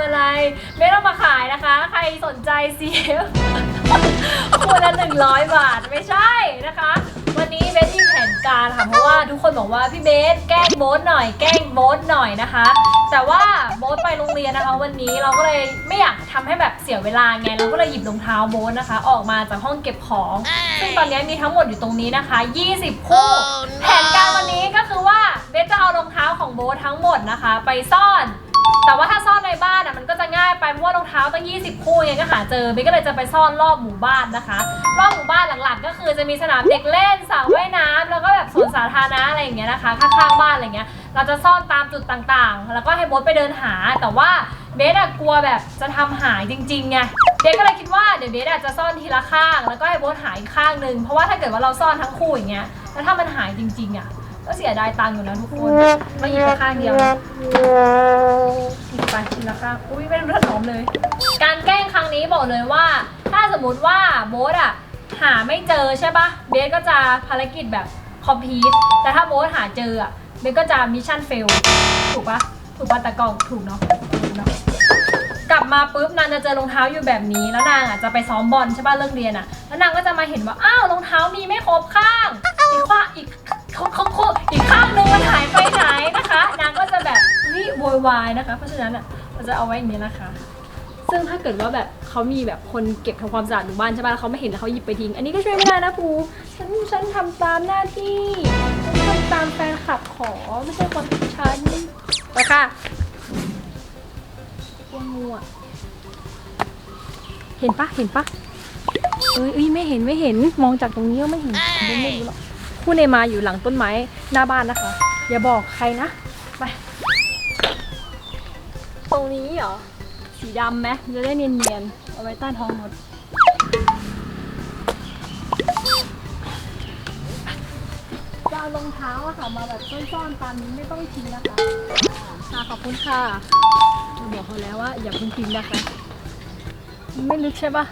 ำอะไร ไม่ต้องมาขายนะคะ ใครสนใจ CF ควรละหนึ่งร้อยบาทไม่ใช่นะคะ วันนี้เบสมีแผนการค่ะเพราะว่าทุกคนบอกว่าพี่เบสแกล้งโบ๊ทหน่อยแกล้งโบ๊ทหน่อยนะคะ แต่ว่าโบ๊ทไปโรงเรียนนะคะวันนี้เราก็เลยไม่อยากทำให้แบบเสียเวลาไงเราก็เลยหยิบรองเท้าโบ๊ทนะคะ ออกมาจากห้องเก็บของซึ่งตอนนี้มีทั้งหมดอยู่ตรงนี้นะคะ 20 คู่แผนการวันนี้ก็คือว่าเบสจะเอารองเท้าของโบ๊ททั้งหมดนะคะ ไปซ่อน แต่ว่าถ้าซ่อนในบ้านอะมันก็จะง่ายไปเพราะว่ารองเท้าตั้ง 20 คู่ไงก็หาเจอเบสก็เลยจะไปซ่อนรอบหมู่บ้านนะคะ รอบหมู่บ้านหลักๆ ก็คือจะมีสนามเด็กเล่นสระว่ายน้ำแล้วก็แบบสวนสาธารณะอะไรอย่างเงี้ยนะคะข้างๆบ้านอะไรเงี้ยเราจะซ่อนตามจุดต่างๆ แล้วก็ให้โบ๊ทไปเดินหา แต่ว่าเบสอะกลัวแบบจะทำหายจริงๆไงเบสก็เลยคิดว่าเดี๋ยวเบสอาจจะซ่อนทีละข้าง แล้วก็ให้โบ๊ทหายอีกข้างหนึ่งเพราะว่าถ้าเกิดว่าเราซ่อนทั้งคู่อย่างเงี้ยแล้วถ้ามันหายจริงๆอะ ก็เสียดายตังค์อยู่นะทุกคนมาหยิบไปข้างเดียวหยิบไปทีละข้างอุ้ยไม่รู้ถนอมเลย การแกล้งครั้งนี้บอกเลยว่า ถ้าสมมติว่าโบ๊ทอะหาไม่เจอใช่ปะเบสก็จะภารกิจแบบคอมพีทแต่ถ้าโบ๊ทหาเจออะเบสก็จะมิชชั่นเฟลถูกปะถูกปะต่กองถูกเนาะกลับมาปุ๊บนางจะเจอรองเท้าอยู่แบบนี้แล้วนางอะจะไปซ้อมบอลใช่ปะเลิกเรียนอะแล้วนางก็จะมาเห็นว่าอ้าวรองเท้ามีไม่ วยวายนะคะ เพราะฉะนั้นอะเราจะเอาไว้อย่างนี้นะคะ ซึ่งถ้าเกิดว่าแบบเขามีแบบคนเก็บทำความสะอาดหมู่บ้านใช่ป่ะแล้วเขาไม่เห็นแล้วเขาหยิบไปทิ้ง อันนี้ก็ช่วยไม่ได้นะภูฉันฉันทำตามหน้าที่ฉันทำตามแฟนคลับขอไม่ใช่คนของฉันไปค่ะกลัวงูอะเห็นปะเห็นปะเอ้ยเอ้ยไม่เห็นไม่เห็นมองจากตรงนี้ก็ไม่เห็นไม่ไม่รู้หรอกคู่เนมาอยู่หลังต้นไม้หน้าบ้านนะคะ อย่าบอกใครนะ ไป ตรงนี้เหรอ สีดำไหมมันจะได้เนียนๆ เอาไว้ใต้ท้องรถจะเอารองเท้าอะค่ะมาแบบซ่อนๆตามนี้ไม่ต้องทิ้งนะคะค่ะขอบคุณค่ะบอกเขาแล้วว่าอย่าเพิ่งทิ้งนะคะมันไม่ลึกใช่ปะ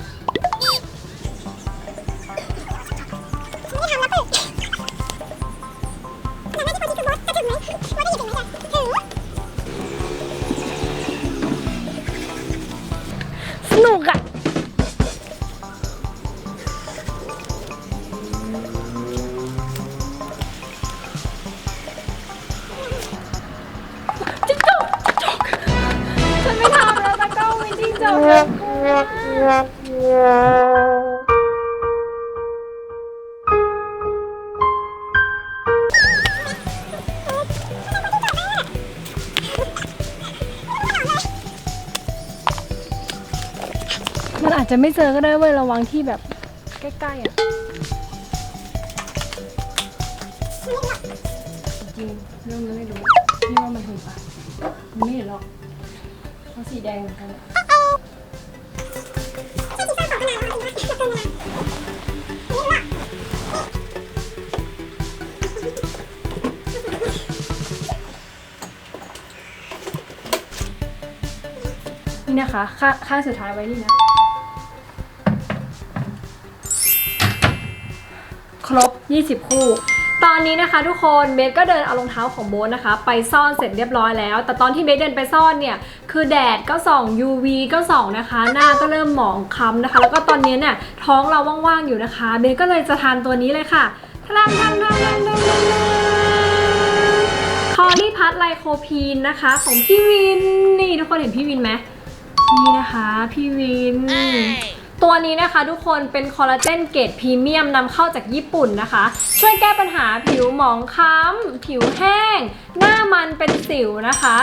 สนุกอะ จิ๊ จจะไม่เจอก็ได้เว้ยระวังที่แบบใกล้ๆอะจริงเรื่องนี้ไม่รู้พี่ว่ามันเห็นปะมันไม่เห็นหรอกเขาสีแดงเหมือนกันนี่นะคะข้างข้างสุดท้ายไว้นี่นะ ครบ 20 คู่ ตอนนี้นะคะทุกคนเบสก็เดินเอารองเท้าของโบ๊ทนะคะ ไปซ่อนเสร็จเรียบร้อยแล้ว แต่ตอนที่เบสเดินไปซ่อนเนี่ย คือแดดก็ส่อง UV ก็ส่องนะคะ หน้าก็เริ่มหมองคล้ำนะคะ แล้วก็ตอนนี้เนี่ยท้องเราว่างๆอยู่นะคะ เบสก็เลยจะทานตัวนี้เลยค่ะทานทานทานทานทานทานคอรี่พัทไลโคพีนนะคะ ของพี่วิน นี่ทุกคนเห็นพี่วินไหมนี่นะคะ พี่วิน ตัวนี้นะคะทุกคนเป็นคอลลาเจนเกรดพรีเมียมนำเข้าจากญี่ปุ่นนะคะ ช่วยแก้ปัญหาผิวหมองคล้ำ ผิวแห้ง หน้ามันเป็นสิวนะคะ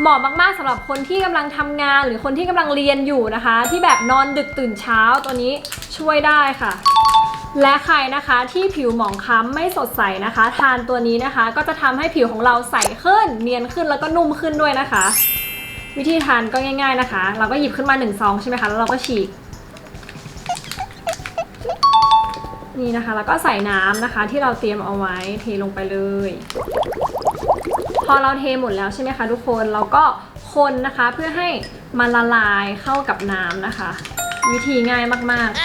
เหมาะมากๆสำหรับคนที่กำลังทำงานหรือคนที่กำลังเรียนอยู่นะคะ ที่แบบนอนดึกตื่นเช้าตัวนี้ช่วยได้ค่ะ และใครนะคะที่ผิวหมองคล้ำไม่สดใสนะคะ ทานตัวนี้นะคะ ก็จะทำให้ผิวของเราใสขึ้น เนียนขึ้นแล้วก็นุ่มขึ้นด้วยนะคะ วิธีทานก็ง่าย ๆนะคะ เราก็หยิบขึ้นมาหนึ่งซองใช่ไหมคะแล้วเราก็ฉีก นี่นะคะ แล้วก็ใส่น้ำนะคะ ที่เราเตรียมเอาไว้เทลงไปเลย พอเราเทหมดแล้วใช่ไหมคะทุกคนเราก็คนนะคะเพื่อให้มันละลายเข้ากับน้ำนะคะ วิธีง่ายมากๆ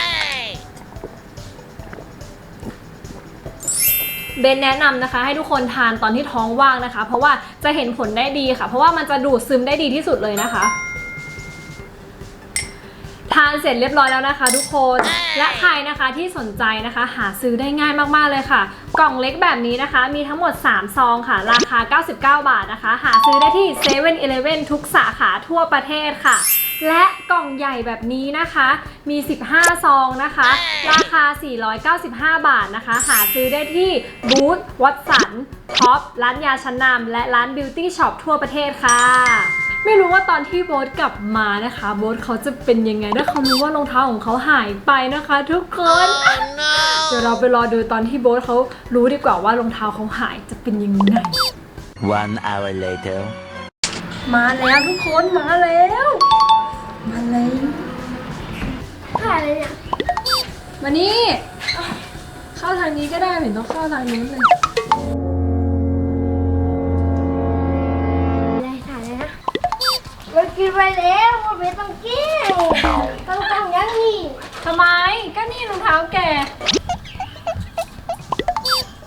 เบนแนะนำนะคะ ให้ทุกคนทานตอนที่ท้องว่างนะคะ เพราะว่าจะเห็นผลได้ดีค่ะ เพราะว่ามันจะดูดซึมได้ดีที่สุดเลยนะคะ ทานเสร็จเรียบร้อยแล้วนะคะ ทุกคน และใครนะคะที่สนใจนะคะ หาซื้อได้ง่ายมากๆเลยค่ะ กล่องเล็กแบบนี้นะคะ มีทั้งหมด 3 ซองค่ะ ราคา 99 บาทนะคะ หาซื้อได้ที่7 e เ e ่ e อทุกสาขาทั่วประเทศค่ะ และกล่องใหญ่แบบนี้นะคะ มี 15 ซองนะคะ ราคา 495 บาทนะคะ หาซื้อได้ที่บูธวัตสันท็อปร้านยาชั้นนำและร้านบิวตี้ช็อปทั่วประเทศค่ะ ไม่รู้ว่าตอนที่โบ๊ทกลับมานะคะ โบ๊ทเขาจะเป็นยังไงถ้าเขารู้ว่ารองเท้าของเขาหายไปนะคะ ทุกคน เดี๋ยวเราไปรอดูตอนที่โบ๊ทเขารู้ดีกว่าว่ารองเท้าเขาหายจะเป็นยังไง One hour later. มาแล้วทุกคนมาแล้ว มาแล้วถ่ายเลยเนี่ยมานี่ เข้าทางนี้ก็ได้ไม่เห็นต้องเข้าทางนู้นเลยเลย กินไปแล้วมันไม่ต้องกินต้องทำอย่างนี้ทำไมก็นี่รองเท้าแก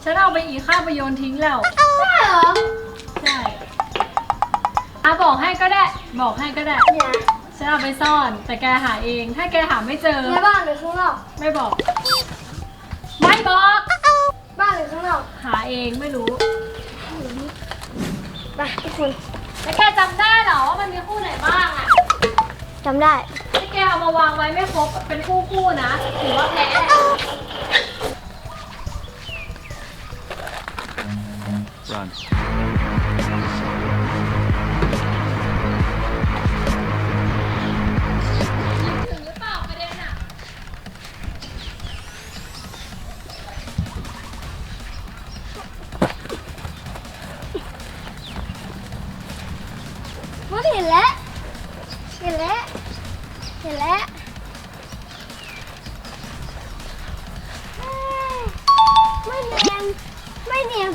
ฉันเอาไปอีกข้าวไปโยนทิ้งแล้ว ใช่เหรอใช่อะบอกให้ก็ได้ บอกให้ก็ได้ เนี่ยฉันเอาไปซ่อน แต่แกหาเอง ถ้าแกหาไม่เจอ ในบ้านหรือข้างนอก ไม่บอก ไม่บอก บ้านหรือข้างนอก หาเองไม่รู้ ไปทุกคน แล้วแกจำได้เหรอว่ามันมีคู่ไหนบ้างอะจำได้ถ้าแกเอามาวางไว้ไม่ครบเป็นคู่คู่ๆนะถือว่าแพ้ Run. ถึง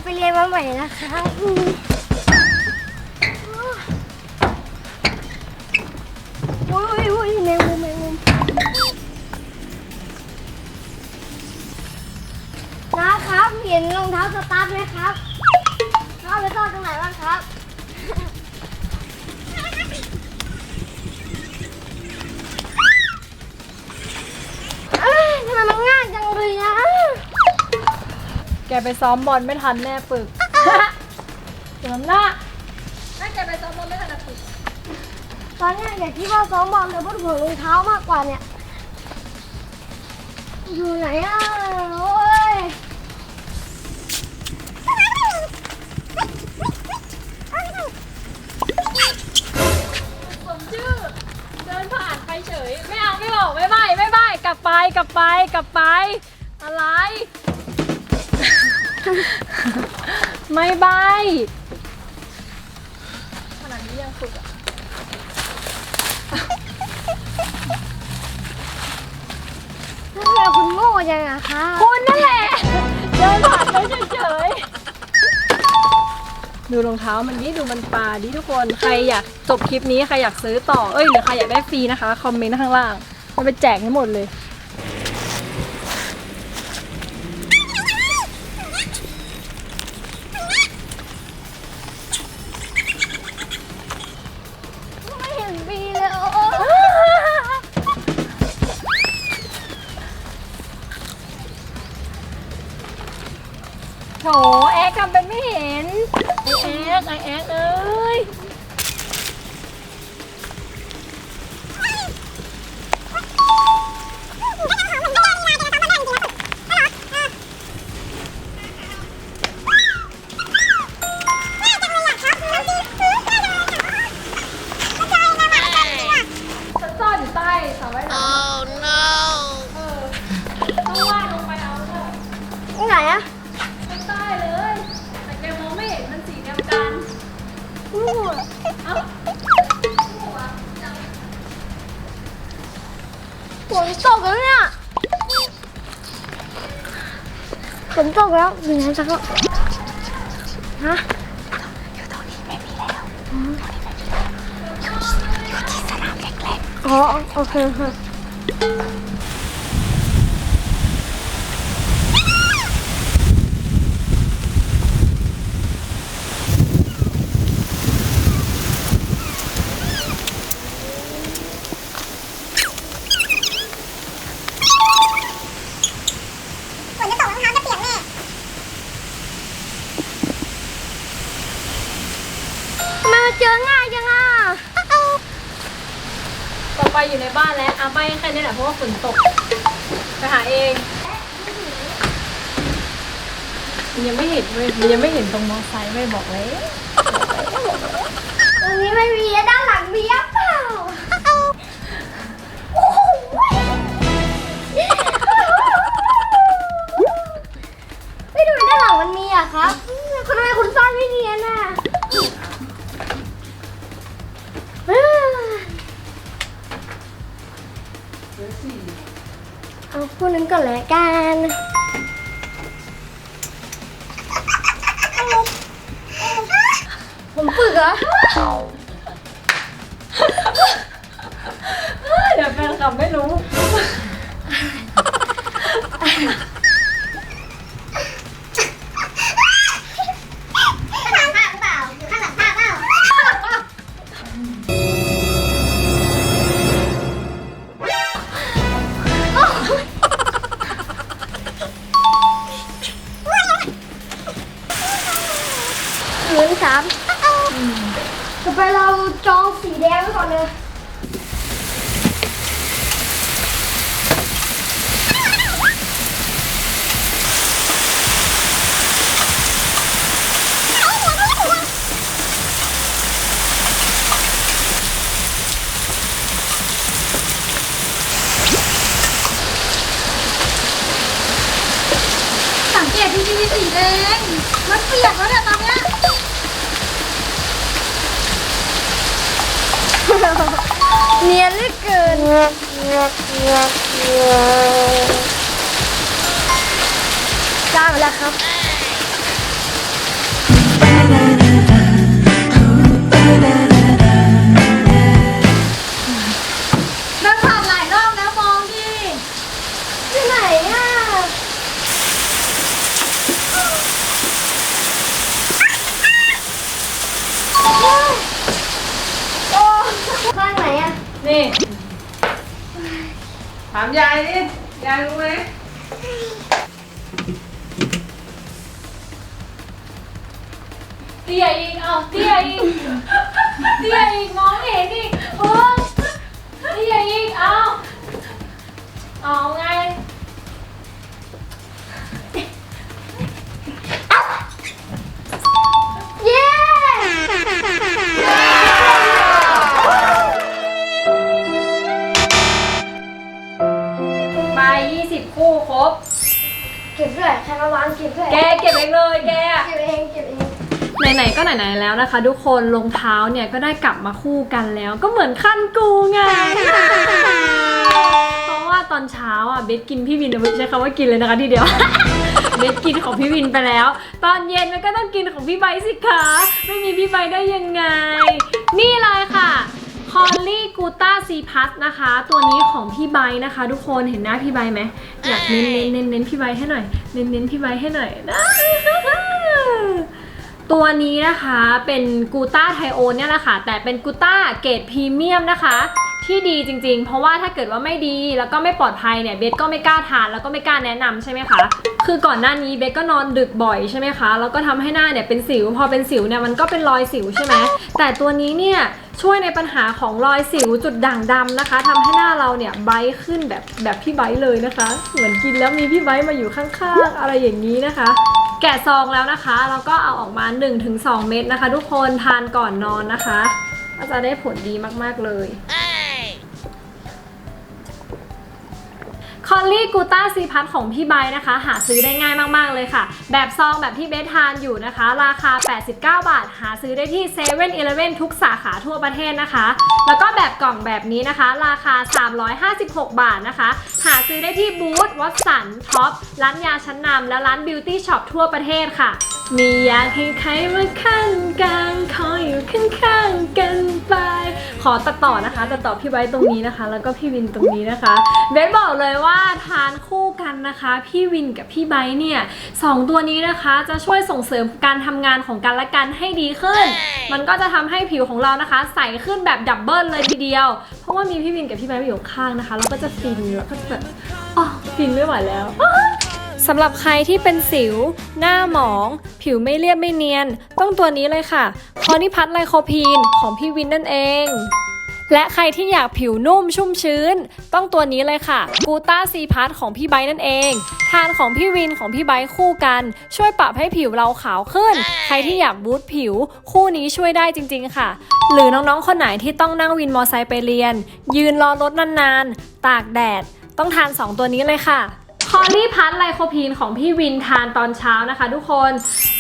ไปเรียนมาใหม่นะคะอืมโอ้ยโอ้ยแมงมุมแมงมุมนะครับ เห็นรองเท้าสตาร์ทไหมครับเขาเอาไปซ่อนตรงไหนบ้างครับ แกไปซ้อมบอลไม่ทันแน่ปึกเดี๋ยวหน้าถ้าแกไปซ้อมบอลไม่ทันนะปึกตอนเนี้ยอยากคิดว่าซ้อมบอลแต่พูดถึงรองเท้ามากกว่าเนี่ย อยู่ไหนอะโอ้ยสมชื่อ เดินผ่านไปเฉย ไม่เอาไม่บอกไม่ใบไม่ใบกลับไปกลับไปกลับไป อะไร ไม่ใบขนาดนี้ยังฝึกอะทำไมคุณโง่จังอะคะคุณนั่นแหละ เดินผ่านไปเฉยๆ ดูรองเท้ามันดิดูมันปลาดิทุกคน ใครอยากจบคลิปนี้ ใครอยากซื้อต่อ เอ้ยหรือใครอยากได้ฟรีนะคะ คอมเมนต์ข้างล่าง มันไปแจกให้หมดเลย แล้วอยู่ไหนสักแล้วฮะอยู่ตรงนี้ไม่มีแล้วอ๋อโอเคค่ะ เอาไปแค่นี้แหละเพราะว่าฝนตกไปหาเองมันยังไม่เห็นเว้ยมันยังไม่เห็นตรงมอไซค์ไม่บอกเลย ตรงนี้ไม่มีด้านหลังมีหรือเปล่าโอ้โหไม่ดูด้านหลังมันมีอะครับทำไมคุณซ่อนไม่เนียนอะ เอาคู่นึงก่อนแล้วกันผมฝึกเหรอ เดี๋ยวแฟนคลับไม่รู้ สามต่อไปเราจองสีแดงไว้ก่อนเลย จ้าไปแล้วครับ ถามยายดิยายรู้ไหมเตี้ยอีกเอาเตี้ยอีกเตี้ยอีกมองเห็นอีกเออเตี้ยอีกเอาเอาไง เก็บด้วยแกเก็บเองเลยแก เก็บเองเก็บเองไหนๆก็ไหนๆแล้วนะคะ ทุกคนรองเท้าเนี่ยก็ได้กลับมาคู่กันแล้ว ก็เหมือนขั้นกูไง เพราะว่าตอนเช้าอะเบสกินพี่วินเอาใช้คำว่ากินเลยนะคะทีเดียว เบสกินของพี่วินไปแล้ว ตอนเย็นมันก็ต้องกินของพี่ใบสิคะไม่มีพี่ใบได้ยังไง ต้าซีพัสนะคะ ตัวนี้ของพี่ใบนะคะ ทุกคนเห็นหน้าพี่ใบไหมอยากเน้นเน้นเน้นเน้นพี่ใบให้หน่อย เน้นเน้นพี่ใบให้หน่อยนะตัวนี้นะคะเป็นกูต้าไทโอนเนี่ยแหละค่ะแต่เป็นกูต้าเกรดพรีเมียมนะคะ ที่ดีจริง ๆ เพราะว่าถ้าเกิดว่าไม่ดีแล้วก็ไม่ปลอดภัยเนี่ยเบสก็ไม่กล้าทานแล้วก็ไม่กล้าแนะนำใช่ไหมคะ คือก่อนหน้านี้เบสก็นอนดึกบ่อยใช่ไหมคะ แล้วก็ทำให้หน้าเนี่ยเป็นสิว พอเป็นสิวเนี่ยมันก็เป็นรอยสิวใช่ไหมแต่ตัวนี้เนี่ยช่วยในปัญหาของรอยสิวจุดด่างดำนะคะทำให้หน้าเราเนี่ยไบขึ้นแบบแบบพี่ไบเลยนะคะ เหมือนกินแล้วมีพี่ไบมาอยู่ข้างๆ อะไรอย่างนี้นะคะ แกะซองแล้วนะคะแล้วก็เอาออกมา 1-2 เม็ดนะคะ ทุกคนทานก่อนนอนนะคะก็จะได้ผลดีมากๆเลย คอลลี่กูต้าซีพัทของพี่ใบนะคะ หาซื้อได้ง่ายมากๆเลยค่ะ แบบซองแบบที่เบสทานอยู่นะคะ ราคา 89 บาท หาซื้อได้ที่7 e เ e ่ e อทุกสาขาทั่วประเทศนะคะ แล้วก็แบบกล่องแบบนี้นะคะ ราคา 356 บาทนะคะ หาซื้อได้ที่บูธวัตสันท็อปร้านยาชั้นนำและร้านบิวตี้ช็อปทั่วประเทศค่ะ มีอยากให้ใครมาข้างกันขออยู่ข้างๆกันไป ขอตัดต่อนะคะตัดต่อพี่ไว้ตรงนี้นะคะ แล้วก็พี่วินตรงนี้นะคะเบสบอกเลยว่าทานคู่กันนะคะ พี่วินกับพี่ไบร์ทเนี่ยสองตัวนี้นะคะจะช่วยส่งเสริมการทำงานของกันและกันให้ดีขึ้น มันก็จะทำให้ผิวของเรานะคะ ใสขึ้นแบบดับเบิลเลยทีเดียว เพราะว่ามีพี่วินกับพี่ไบร์ทอยู่ข้างนะคะแล้วก็จะฟินแล้วก็จะแบบอ๋อฟินไม่ไหวแล้ว สำหรับใครที่เป็นสิว หน้าหมอง ผิวไม่เรียบไม่เนียน ต้องตัวนี้เลยค่ะ คอนิพัทไลโคพีนของพี่วินนั่นเองและใครที่อยากผิวนุ่มชุ่มชื้น ต้องตัวนี้เลยค่ะกูต้าซีพัทของพี่ไบร์นั่นเอง ทานของพี่วินของพี่ไบร์คู่กัน ช่วยปรับให้ผิวเราขาวขึ้น ใครที่อยากบูตผิว คู่นี้ช่วยได้จริง ๆ ค่ะ หรือน้องๆคนไหนที่ต้องนั่งวินมอไซค์ไปเรียน ยืนรอรถนานๆ ตากแดด ต้องทาน 2 ตัวนี้เลยค่ะ อลลี่พัทไลโคพีนของพี่วินทานตอนเช้านะคะ ทุกคน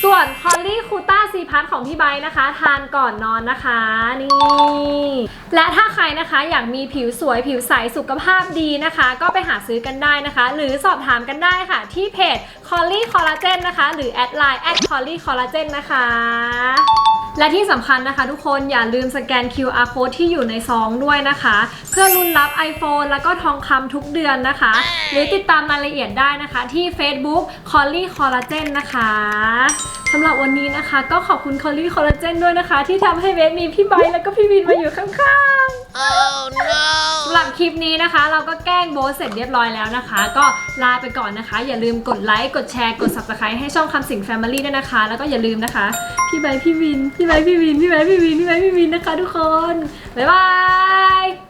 ส่วนคอลลี่คูต้าซีพัทของพี่ไบนะคะ ทานก่อนนอนนะคะนี่ และถ้าใครนะคะอยากมีผิวสวยผิวใสสุขภาพดีนะคะ ก็ไปหาซื้อกันได้นะคะ หรือสอบถามกันได้ค่ะ ที่เพจ c o l l y Collagen นะคะ หรือแอดไลน์ at c o l l y Collagen นะคะ และที่สำคัญนะคะทุกคนอย่าลืมสแกน QR code ที่อยู่ในซองด้วยนะคะ เพื่อลุ้นรับ iPhone แล้วก็ทองคำทุกเดือนนะคะ หรือติดตามรายละเอียดได้นะคะที่ Facebook c o l l y Collagen นะคะสำหรับวันนี้นะคะ ก็ขอบคุณ c o l l y Collagen ด้วยนะคะ ที่ทำให้เวฟมีพี่ไบแล้วก็พี่วินมาอยู่ข้างๆ สำหรับคลิปนี้นะคะ เราก็แกล้งโบสเสร็จเรียบร้อยแล้วนะคะ ก็ลาไปก่อนนะคะ อย่าลืมกดไลค์กดแชร์กด subscribe ให้ช่องคำสิง Family ด้วยนะคะ แล้วก็อย่าลืมนะคะ พี่ใบร์ทพี่วิน พี่ใบร์ทพี่วิน พี่ใบร์ทพี่วินพี่ใบร์ทพี่วินนะคะ ทุกคนบ๊ายบาย